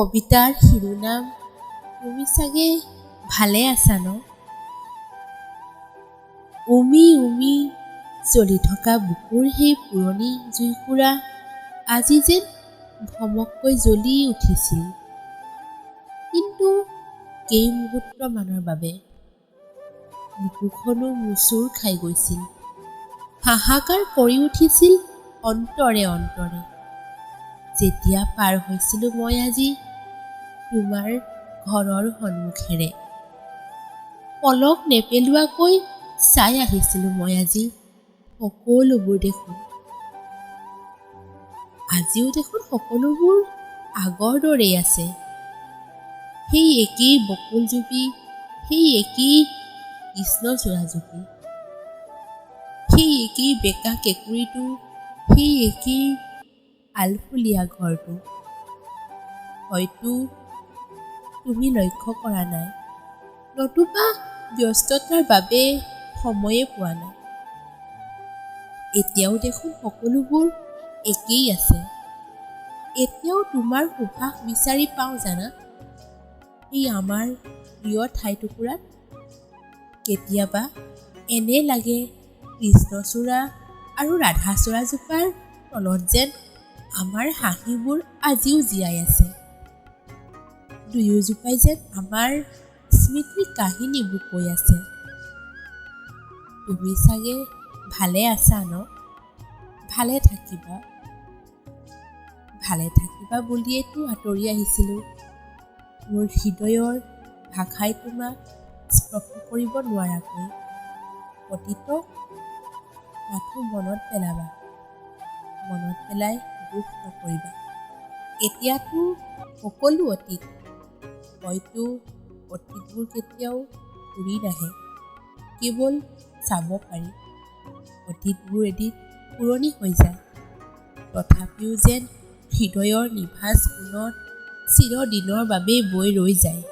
কবিতাৰ শিৰোনাম তুমি চাগে ভালে আছা ন? উমি উমি জ্বলি থকা বুকুৰ সেই পুৰণি জুইকুৰা আজি যেন ভমককৈ জ্বলি উঠিছিল। কিন্তু কেইমুহূৰ্তমানৰ বাবে বুকুখনো মোচোৰ খাই গৈছিল। হাহাকাৰ কৰি উঠিছিল অন্তৰে অন্তৰে। যেতিয়া পাৰ হৈছিলোঁ মই আজি তোমাৰ ঘৰৰ সন্মুখেৰে। পলক নেপেলোৱাকৈ চাই আহিছিলোঁ মই আজি। সকলোবোৰ দেখোন। আজিও দেখোন সকলোবোৰ আগৰ দৰেই আছে। সেই একেই বকুল জুপি সেই একেই কৃষ্ণচূড়া জুপি। সেই একেই বেকা কেঁকুৰিটো সেই একেই আলফুলীয়া ঘৰটো। হয়তো তুমি লক্ষ্য কৰা নাই। নতুবা ব্যস্ততাৰ বাবে সময়ে পোৱা নাই। এতিয়াও দেখোন সকলোবোৰ একেই আছে। এতিয়াও তোমাৰ সুভাষ বিচাৰি পাওঁ জানা? এই আমাৰ প্ৰিয় ঠাইটুকুৰাত কেতিয়াবা এনে লাগে কৃষ্ণচূড়া আৰু ৰাধাচূড়াজোপাৰ তলত যেন আমাৰ হাঁহিবোৰ আজিও জীয়াই আছে। দুয়োজোপাই যেন আমাৰ স্মৃতিৰ কাহিনীবোৰ কৈ আছে। তুমি চাগে ভালে আছা ন? ভালে থাকিবা। ভালে থাকিবা বুলিয়েতো আঁতৰি আহিছিলোঁ। মোৰ হৃদয়ৰ ভাষাই তোমাক স্পৰ্শ কৰিব নোৱাৰাকৈ। অতীতক মাথো মনত পেলাবা। মনত পেলাই দুখ নকৰিবা। এতিয়াতো সকলো অতীত হয়তো অতীতবোৰ কেতিয়াও ঘূৰি নাহে। কেৱল চাব পাৰি। অতীতবোৰ এদিন পুৰণি হৈ যায়। তথাপিও যেন হৃদয়ৰ নিভাঁজ কোণত চিৰদিনৰ বাবেই বৈ ৰৈ যায়।